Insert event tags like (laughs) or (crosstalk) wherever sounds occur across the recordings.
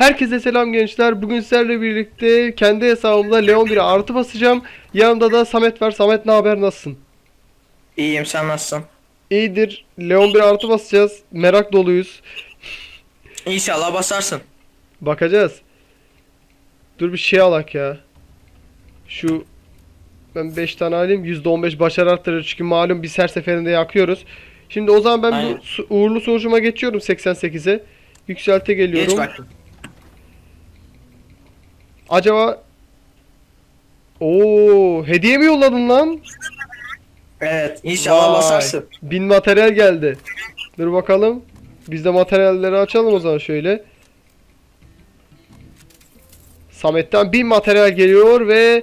Herkese selam gençler. Bugün sizlerle birlikte kendi hesabımda Leon 1'e artı basacağım. Yanımda da Samet var. Samet ne haber nasılsın? İyiyim sen nasılsın? İyidir. Leon 1'e artı basacağız. Merak doluyuz. İnşallah basarsın. Bakacağız. Dur bir şey alak ya. Şu ben 5 tane alayım. %15 başarı arttırır. Çünkü malum biz her seferinde yakıyoruz. Şimdi o zaman ben Aynen. bu uğurlu sonucuma geçiyorum 88'e. Yükselte geliyorum. Geç. Acaba Oo, hediye mi yolladın lan? Evet inşallah Vay, basarsın. Bin materyal geldi. Dur bakalım. Biz de materyalleri açalım o zaman şöyle. Samet'ten bin materyal geliyor ve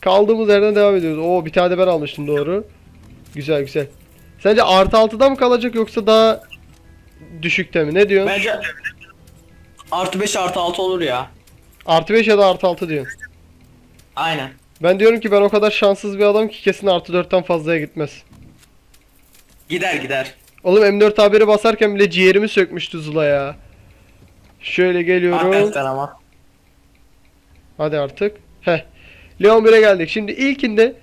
kaldığımız yerden devam ediyoruz. Oo bir tane de ben almıştım doğru. Güzel güzel. Sence artı 6'da mı kalacak yoksa daha düşükte mi? Ne diyorsun? Bence artı 5 artı 6 olur ya. Artı 5 ya da artı 6 diyorsun. Aynen. Ben diyorum ki ben o kadar şanssız bir adam ki kesin artı 4'ten fazlaya gitmez. Gider gider. Oğlum M4 haberi basarken bile ciğerimi sökmüştü Zula ya. Şöyle geliyorum. Hakikaten ama. Hadi artık. Heh. Leon 1'e geldik. Şimdi ilkinde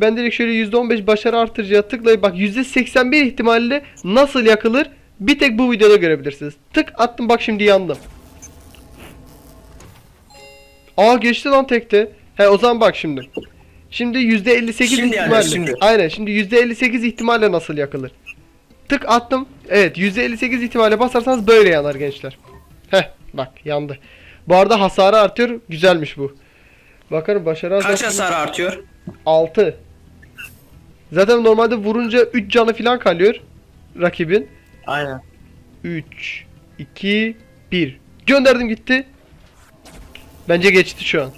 ben direkt şöyle %15 başarı artırıcıya tıklayıp bak %81 ihtimalle nasıl yakılır bir tek bu videoda görebilirsiniz. Tık attım bak şimdi yandım. Aa geçti lan tekte. He o zaman bak şimdi. Şimdi %58 Şimdi yani, ihtimalle. şimdi. Aynen şimdi %58 ihtimalle nasıl yakılır. Tık attım. Evet %58 ihtimalle basarsanız böyle yanar gençler. Heh bak yandı. Bu arada hasarı artıyor. Güzelmiş bu. Bakarım başarı Kaç azaltıyor. hasar artıyor? 6. Zaten normalde vurunca 3 canı falan kalıyor rakibin. Aynen. 3 2 1. Gönderdim gitti. Bence geçti şu an.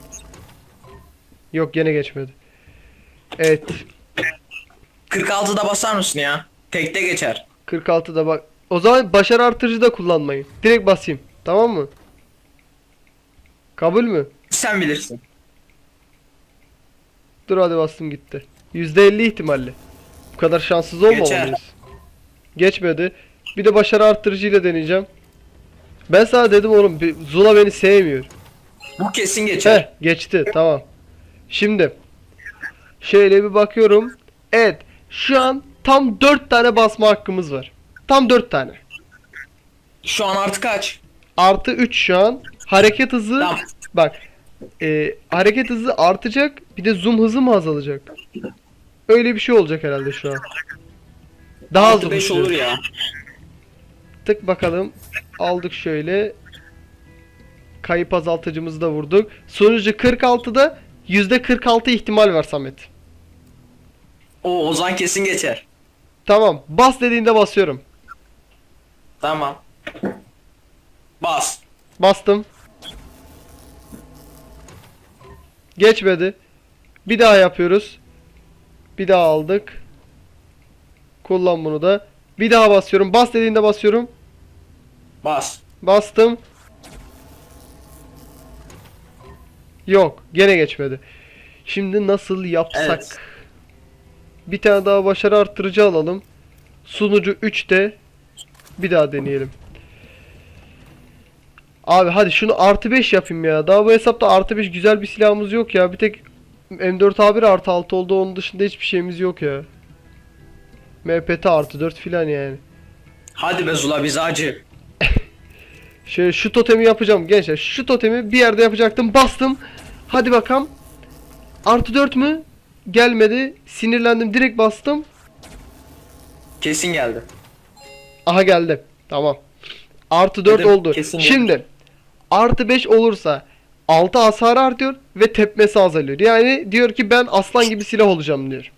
Yok gene geçmedi. Evet. 46'da basar mısın ya? Tekte geçer. 46'da bak. O zaman başarı artırıcı da kullanmayın. Direkt basayım. Tamam mı? Kabul mü? Sen bilirsin. Dur hadi bastım gitti. %50 ihtimalle. Bu kadar şanssız olmamalıyız. Geçmedi. Bir de başarı arttırıcıyla deneyeceğim. Ben sana dedim oğlum Zula beni sevmiyor. Bu kesin geçer. Heh geçti tamam. Şimdi şöyle bir bakıyorum. Evet şu an tam 4 tane basma hakkımız var. Tam 4 tane. Şu an artı kaç? Artı 3 şu an. Hareket hızı Tamam. bak. e, hareket hızı artacak. Bir de zoom hızı mı azalacak? Öyle bir şey olacak herhalde şu an. Daha hızlı 5 koşuyor. olur ya. Tık bakalım. Aldık şöyle. Kayıp azaltıcımızı da vurduk. Sonucu 46'da %46 ihtimal var Samet. O Ozan kesin geçer. Tamam. Bas dediğinde basıyorum. Tamam. Bas. Bastım. Geçmedi. Bir daha yapıyoruz. Bir daha aldık. Kullan bunu da. Bir daha basıyorum. Bas dediğinde basıyorum. Bas. Bastım. Yok. Gene geçmedi. Şimdi nasıl yapsak? Evet. Bir tane daha başarı arttırıcı alalım. Sunucu 3'te. Bir daha deneyelim. Abi hadi şunu artı 5 yapayım ya. Daha bu hesapta artı 5 güzel bir silahımız yok ya. Bir tek M4A1 artı 6 oldu. Onun dışında hiçbir şeyimiz yok ya. MPT artı 4 filan yani. Hadi be Zula bize acı. Şöyle şu totemi yapacağım gençler. Şu totemi bir yerde yapacaktım. Bastım. Hadi bakalım. Artı 4 mü? Gelmedi. Sinirlendim. Direkt bastım. Kesin geldi. Aha geldi. Tamam. Artı 4 Dedim, oldu. kesin Şimdi artı 5 olursa 6 hasar artıyor ve tepmesi azalıyor. Yani diyor ki ben aslan gibi silah olacağım diyor.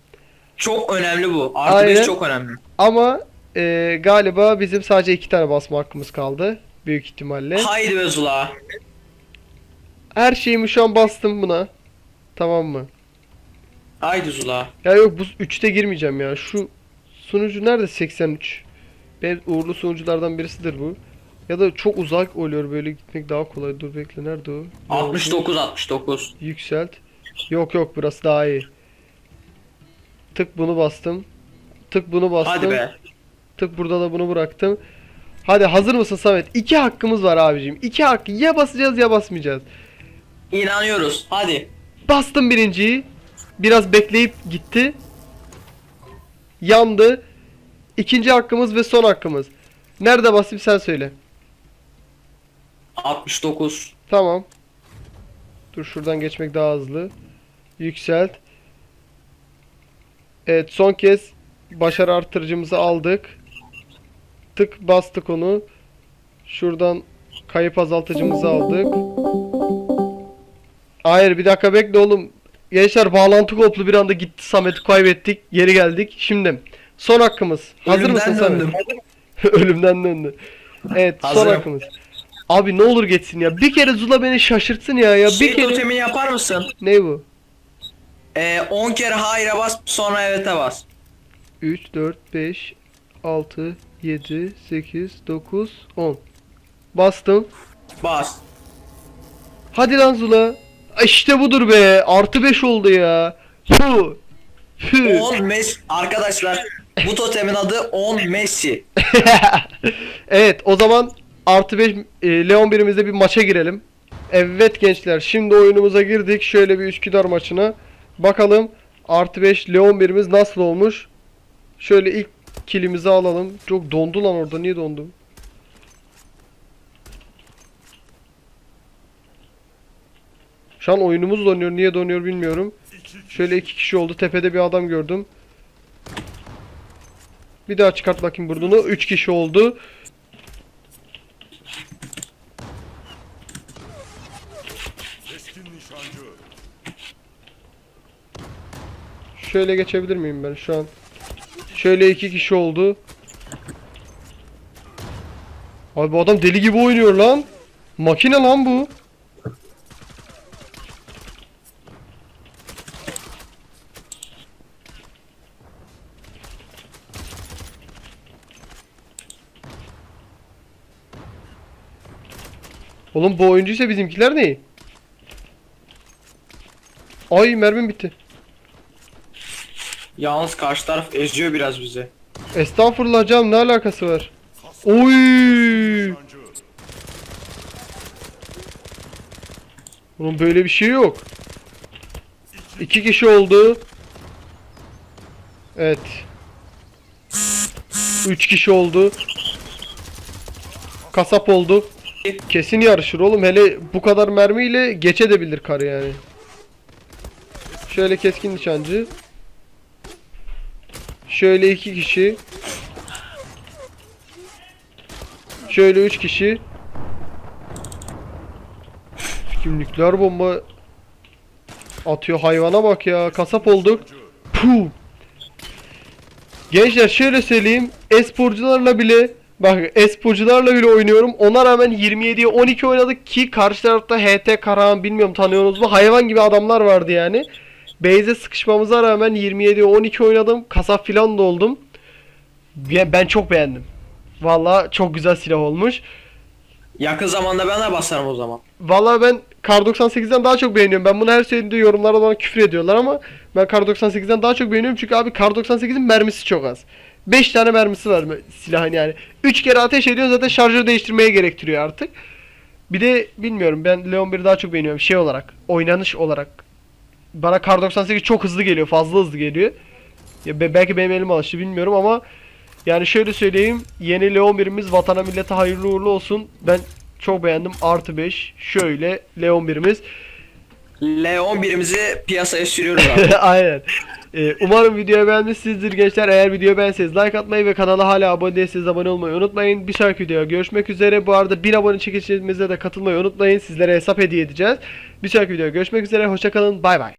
Çok önemli bu. Artı Aynen. 5 çok önemli. Ama e, galiba bizim sadece 2 tane basma hakkımız kaldı. Büyük ihtimalle. Haydi be Zula. Her şeyimi şu an bastım buna. Tamam mı? Haydi Zula. Ya yok bu 3'te girmeyeceğim ya. Şu sunucu nerede 83? Ben uğurlu sunuculardan birisidir bu. Ya da çok uzak oluyor böyle gitmek daha kolay. Dur bekle nerede o? Ne oldu? 69 69. Yükselt. Yok yok burası daha iyi. Tık bunu bastım. Tık bunu bastım. Hadi be. Tık burada da bunu bıraktım. Hadi hazır mısın Samet? İki hakkımız var abicim. İki hakkı ya basacağız ya basmayacağız. İnanıyoruz. Hadi. Bastım birinciyi. Biraz bekleyip gitti. Yandı. İkinci hakkımız ve son hakkımız. Nerede basayım sen söyle. 69. Tamam. Dur şuradan geçmek daha hızlı. Yükselt. Evet son kez başarı artırıcımızı aldık. Tık bastık onu. Şuradan kayıp azaltıcımızı aldık. Hayır bir dakika bekle oğlum. Gençler bağlantı koptu bir anda gitti Samet'i kaybettik. Geri geldik. Şimdi son hakkımız. Hazır Ölümden mısın Samet? döndüm. (laughs) Ölümden döndü. Evet son Hazırım. hakkımız. Abi ne olur geçsin ya. Bir kere Zula beni şaşırtsın ya ya. Şey Bir kere. totemini yapar mısın? Ne bu? Ee, 10 kere hayır'a bas sonra evet'e bas. 3, 4, 5, 6, 7, 8, 9, 10. Bastım. Bas. Hadi lan Zula. İşte budur be. Artı 5 oldu ya. Hu. Hu. 10 Messi. Arkadaşlar bu totemin adı 10 Messi. (laughs) evet o zaman artı 5 e, Leon birimizde bir maça girelim. Evet gençler şimdi oyunumuza girdik. Şöyle bir Üsküdar maçına. Bakalım artı 5 Leon birimiz nasıl olmuş. Şöyle ilk kilimizi alalım. Çok dondu lan orada. Niye dondu? Şu an oyunumuz donuyor. Niye donuyor bilmiyorum. Şöyle iki kişi oldu. Tepede bir adam gördüm. Bir daha çıkart bakayım burnunu. Üç kişi oldu. Şöyle geçebilir miyim ben şu an? Şöyle iki kişi oldu. Abi bu adam deli gibi oynuyor lan. Makine lan bu. Oğlum bu oyuncuysa bizimkiler ne? Ay mermim bitti. Yalnız karşı taraf eziyor biraz bizi. Estağfurullah canım ne alakası var? Oy! Oğlum böyle bir şey yok. İki kişi oldu. Evet. Üç kişi oldu. Kasap oldu. Kesin yarışır oğlum. Hele bu kadar mermiyle geçebilir karı yani. Şöyle keskin nişancı. Şöyle iki kişi. Şöyle üç kişi. Kimlikler bomba atıyor hayvana bak ya. Kasap olduk. Puh. Gençler şöyle söyleyeyim. Esporcularla bile bak esporcularla bile oynuyorum. Ona rağmen 27'ye 12 oynadık ki karşı tarafta HT Karahan bilmiyorum tanıyorsunuz mu? Hayvan gibi adamlar vardı yani. Base'e sıkışmamıza rağmen 27'ye 12 oynadım. Kasap filan da oldum. Ben çok beğendim. Valla çok güzel silah olmuş. Yakın zamanda ben de basarım o zaman. Vallahi ben Kar 98'den daha çok beğeniyorum. Ben bunu her söylediğimde yorumlarda bana küfür ediyorlar ama ben Kar 98'den daha çok beğeniyorum çünkü abi Kar 98'in mermisi çok az. 5 tane mermisi var silahın yani. 3 kere ateş ediyor zaten şarjör değiştirmeye gerektiriyor artık. Bir de bilmiyorum ben Leon 1'i daha çok beğeniyorum şey olarak, oynanış olarak. Bana Kar 98 çok hızlı geliyor, fazla hızlı geliyor. Ya be- belki benim elim alıştı bilmiyorum ama yani şöyle söyleyeyim. Yeni Leon 1'imiz vatana millete hayırlı uğurlu olsun. Ben çok beğendim. Artı 5. Şöyle Leon 1'imiz. Leon birimizi piyasaya sürüyoruz abi. (laughs) Aynen. Ee, umarım videoyu beğenmişsinizdir gençler. Eğer videoyu beğenseniz like atmayı ve kanala hala abone değilseniz abone olmayı unutmayın. Bir sonraki videoya görüşmek üzere. Bu arada 1000 abone çekişimizde de katılmayı unutmayın. Sizlere hesap hediye edeceğiz. Bir sonraki videoya görüşmek üzere. Hoşçakalın. Bay bay.